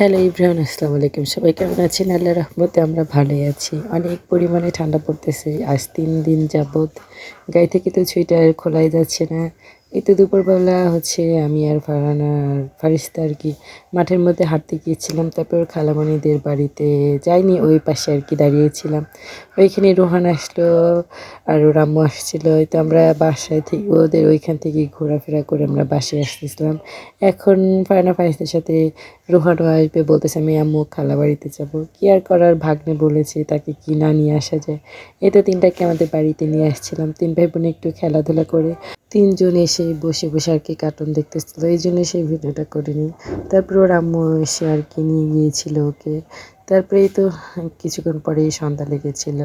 Hello Ibrahim, আসসালামু আলাইকুম। সবাই কেমন আছেন? আল্লাহ রহমতে আমরা ভালোই আছি। অনেক পরিমাণে ঠান্ডা পড়তেছে। আজ তিন দিন যাবৎ গায়ে থেকে তো সোয়েটার খোলাই যাচ্ছে না। এই তো দুপুরবেলা হচ্ছে আমি আর ফারানা আর ফারিস্তা আর কি মাঠের মধ্যে হাঁটতে গিয়েছিলাম। তারপর খালামণিদের বাড়িতে যাইনি, ওই পাশে আর কি দাঁড়িয়েছিলাম। ওইখানে রোহান আসলো আর ওর আম্মু আসছিল। তো আমরা বাসায় থেকে ওদের ওইখান থেকে ঘোরাফেরা করে আমরা বাসায় আসতেছিলাম। এখন ফারানা ফারিস্তার সাথে রোহানও আসবে, বলতেছে, আমি আম্মু খালা বাড়িতে যাব। কি আর করার? ভাগ্নে বলেছে তাকে কি না নিয়ে আসা যায়? তো তিনটাকে আমাদের বাড়িতে নিয়ে আসছিলাম। তিন ভাই বোনে একটু খেলাধুলা করে তিনজন এসে বসে বসে আর কি কার্টুন দেখতেছিল। এই জন্য সেই ভিডিওটা করিনি। তারপর ওর আম্মু এসে আর কি নিয়ে গিয়েছিল ওকে। তারপরেই তো কিছুক্ষণ পরেই সন্ধ্যা লেগেছিল।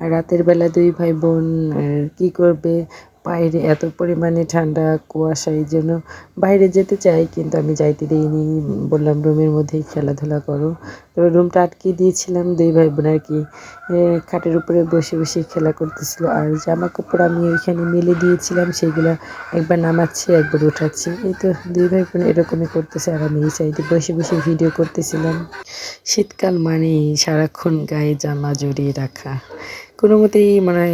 আর রাতের বেলা দুই ভাই বোন কি করবে? বাইরে এত পরিমাণে ঠান্ডা কুয়াশা এই জন্য বাইরে যেতে চাই, কিন্তু আমি যাইতে দিইনি। বললাম, রুমের মধ্যেই খেলাধুলা করো। তবে রুমটা আটকে দিয়েছিলাম, দুই ভাই বোন আর কি। খাটের উপরে বসে বসে খেলা করতেছিল, আর জামা কাপড় আমি ওইখানে মেলে দিয়েছিলাম, সেগুলো একবার নামাচ্ছি, একবার উঠাচ্ছি। এই তো দুই ভাই বোন এরকমই করতেছে, আর আমি এই সাইডে বসে বসে ভিডিও করতেছিলাম। শীতকাল মানে সারাক্ষণ গায়ে জামা জড়িয়ে রাখা। কোনো মতেই মনে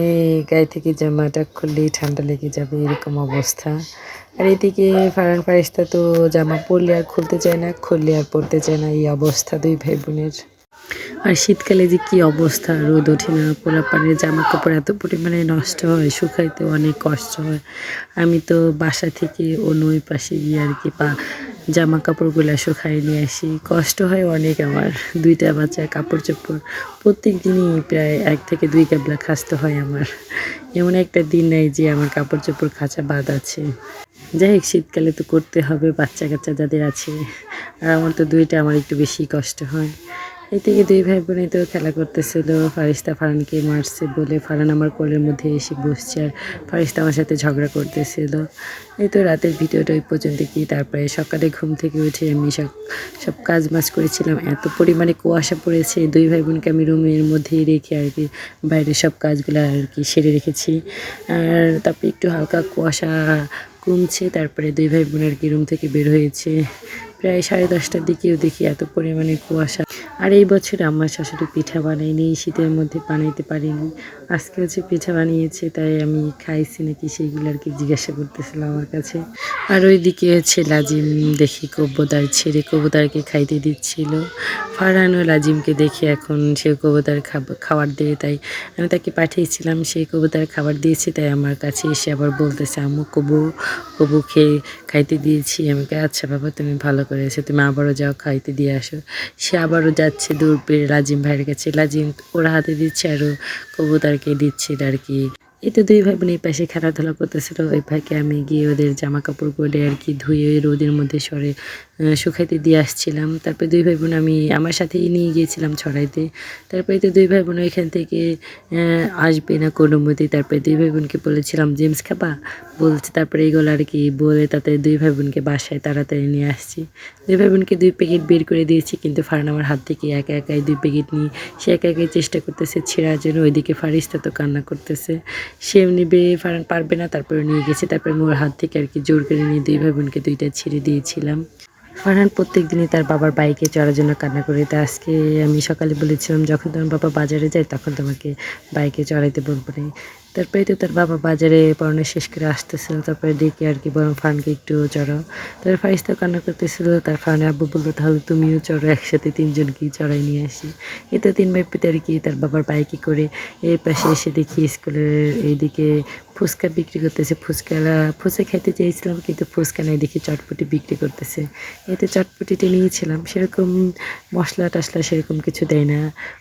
গায়ে থেকে জামাটা খুললেই ঠান্ডা লেগে যাবে এরকম অবস্থা। আর এদিকে ফারান ফারিস্তা তো জামা পরলে আর খুলতে চায় না, খুললে আর পরতে চায় না, এই অবস্থা দুই ভাই বোনের আর শীতকালে যে কি অবস্থা, রোদ ওঠে না পোলা পানির জামা কাপড় এত পরিমাণে নষ্ট হয়, শুকাইতে অনেক কষ্ট হয়। আমি তো বাসা থেকে অন্য ওই পাশে গিয়ে আর কি পা জামা কাপড়গুলো শুকাই নিয়ে আসি। কষ্ট হয় অনেক আমার। দুইটা বাচ্চা কাপড় চোপড় প্রত্যেক দিনই প্রায় এক থেকে দুই কাবলা খাসতে হয় আমার। এমন একটা দিন নেই যে আমার কাপড় চোপড় খাঁচা বাদ আছে। যাই হোক, শীতকালে তো করতে হবে বাচ্চা কাচ্চা যাদের আছে। আর আমার তো দুইটা, আমার একটু বেশি কষ্ট হয়। এই থেকে দুই ভাই বোনে তো খেলা করতেছিল। ফারিস্তা ফারানকে মারছে বলে ফারান আমার কোলের মধ্যে এসে বসছে আর ফারিস্তা আমার সাথে ঝগড়া করতেছিল। এই তো রাতের ভিডিওটা ওই পর্যন্ত কি তারপরে সকালে ঘুম থেকে উঠে আমি সব সব কাজ মাজ করেছিলাম। এত পরিমাণে কুয়াশা পড়েছে। দুই ভাই বোনকে আমি রুমের মধ্যেই রেখে আর কি বাইরে সব কাজগুলো আর কি সেরে রেখেছি। আর তারপরে একটু হালকা কুয়াশা কমছে। তারপরে দুই ভাই বোন আর কি রুম থেকে বের হয়েছে। প্রায় সাড়ে দশটার দিকেও দেখি এত পরিমাণে কুয়াশা। আর এই বছর আমার শাশুড়ি পিঠা বানাইনি এই শীতের মধ্যে বানাইতে পারিনি। আজকে হচ্ছে পিঠা বানিয়েছে, তাই আমি খাইছি নাকি সেইগুলো আর কি জিজ্ঞাসা করতেছিলাম আমার কাছে। আর ওইদিকে হচ্ছে লাজিম দেখি কব্বতার ছেড়ে কবুতারকে খাইতে দিচ্ছিল। ফারহান ও লাজিমকে দেখে এখন সে কবুতার খাবার দিয়ে, তাই আমি তাকে পাঠিয়েছিলাম সেই কবুতার খাবার দিয়েছি, তাই আমার কাছে এসে আবার বলতেছে, আম্মু, কবু কবু খেয়ে খাইতে দিয়েছি। আমাকে আচ্ছা বাবা, তুমি ভালো করে করেছ তুমি আবারও যাও, খাইতে দিয়ে আসো। সে আবারও যাচ্ছে দূর পেয়ে রাজিম ভাইয়ের কাছে। লাজিম ওরা হাতে দিচ্ছে আরও কবুতারকে দিচ্ছে আর কি। এই তো দুই ভাই বোন এই পাশে খেলাধুলা করতেছিল, ওই ভাইকে আমি গিয়ে ওদের জামা কাপড় করে আর কি ধুয়ে রোদের মধ্যে সরে শুকাইতে দিয়ে আসছিলাম। তারপরে দুই ভাই বোন আমি আমার সাথেই নিয়ে গিয়েছিলাম ছড়াইতে। তারপরে তো দুই ভাই বোন ওইখান থেকে আসবে না কোনো মতেই তারপরে দুই ভাই বোনকে বলেছিলাম, জেমস খাবা? বলছে, তারপরে এগুলো আর কি বলে তাতে দুই ভাই বোনকে বাসায় তাড়াতাড়ি নিয়ে আসছি। দুই ভাই বোনকে দুই প্যাকেট বের করে দিয়েছি, কিন্তু ফারান আমার হাত থেকে একা একাই দুই প্যাকেট নিয়ে, সে একা একাই চেষ্টা করতেছে, ছেঁড়ার জন্য ওইদিকে ফারিস্তা তো কান্না করতেছে। সে নিবে ফারান পারবে না, তারপরে নিয়ে গেছে। তারপরে মোর ওর হাত থেকে আর কি জোর করে নিয়ে দুই ভাই বোনকে দুইটা ছেড়ে দিয়েছিলাম। ফারহান প্রত্যেক দিনই তার বাবার বাইকে চড়ার জন্য কান্না করে তা আজকে আমি সকালে বলেছিলাম, যখন তোমার বাবা বাজারে যায়, তখন তোমাকে বাইকে চড়াইতে বলব না। তারপরে তো তার বাবা বাজারে পড়ানো শেষ করে আসতেছিল, তারপরে ডেকে আর কি বরং ফানকে একটু চড়াও। তারপর ফারিস্তা কান্না করতেছিল, তার ফানে আব্বু বলল, তাহলে তুমিও চড়ো, একসাথে তিনজনকেই চড়াই নিয়ে আসি। এতে তিন ভাই পেতে আর কি তার বাবার বাইকে করে এই পাশে এসে দেখি স্কুলের এইদিকে ফুচকা বিক্রি করতেছে। ফুচকালা, ফুচকা খেতে চেয়েছিলাম, কিন্তু ফুচকা নাই দেখি চটপটি বিক্রি করতেছে। এতে চটপটিটা নিয়েছিলাম, সেরকম মশলা টশলা সেরকম কিছু দেয় না,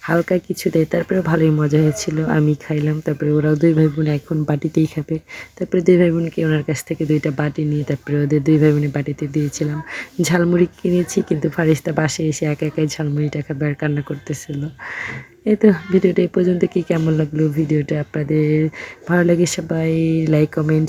হালকা কিছু দেয় তারপরে ভালোই মজা হয়েছিল। আমি খাইলাম, তারপরে ওরাও দুই ভাই বোন এখন বাটিতেই খাবে। তারপরে দুই ভাই বোনকে ওনার কাছ থেকে দুইটা বাটি নিয়ে তারপরে ওদের দুই ভাই বোনের বাটিতে দিয়েছিলাম। ঝালমুড়ি কিনেছি, কিন্তু ফারিস্তা বাসে এসে একা একাই ঝালমুড়িটা খাবে আর কান্না করতেছিল। এই তো ভিডিওটা এই পর্যন্ত। কি কেমন লাগল ভিডিওটা? আপনাদের ভালো লাগে সবাই লাইক কমেন্ট